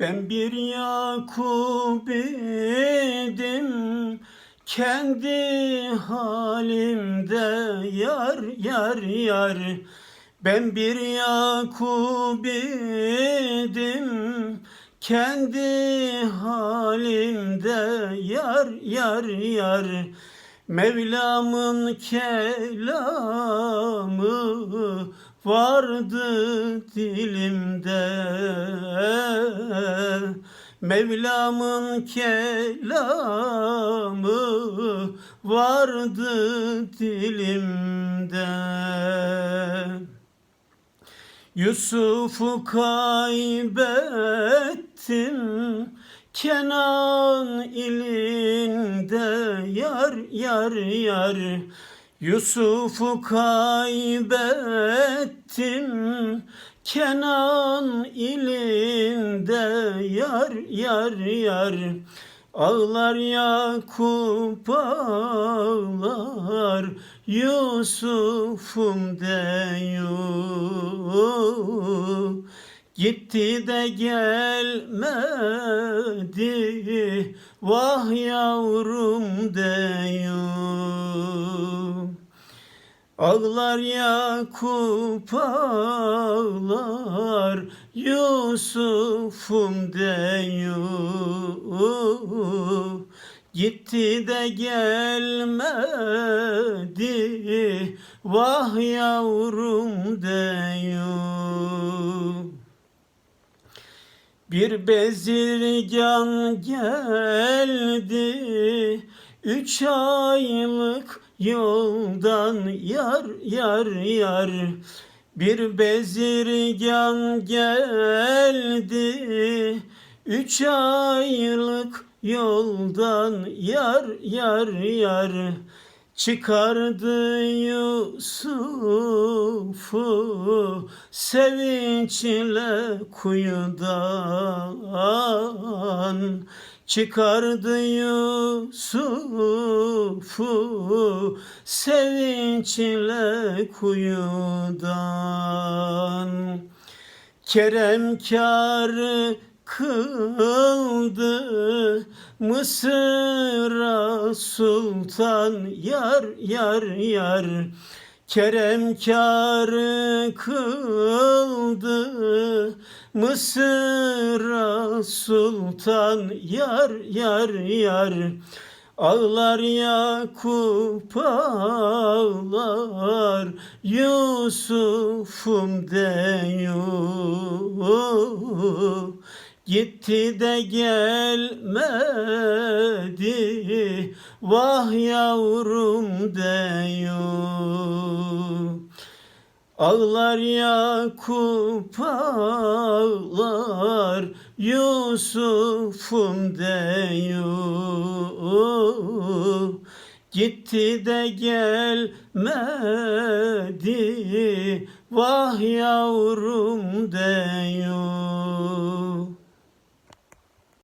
Ben bir Yakup idim kendi halimde yar yar yar. Ben bir Yakup idim kendi halimde yar yar yar. Mevlam'ın kelamı vardı dilimde. Mevlam'ın kelamı vardı dilimde. Yusuf'u kaybettim Kenan ilinde yar yar yar Yusuf'u kaybettim Kenan ilinde yar yar yar. Ağlar Yakup ağlar Yusuf'um deyu Gitti de gelmedi Vah yavrum deyu Ağlar Yakup ağlar Yusuf'um deyu Gitti de gelmedi Vah yavrum deyu Bir bezirgan geldi Üç aylık yoldan yar yar yar. Bir bezirgan geldi Üç aylık yoldan yar yar yar. Çıkardı Yusuf'u sevinçle kuyudan Çıkardı Yusuf'u sevinçle kuyudan. Keremkar kıldı Mısır'a sultan yar yar yar Keremkar kıldı Mısır'a sultan yar yar yar. Ağlar Yakup ağlar Yusuf'um deyu Gitti de gelmedi Vah yavrum deyu Ağlar Yakup ağlar Yusuf'um deyu Gitti de gelmedi Vah yavrum deyu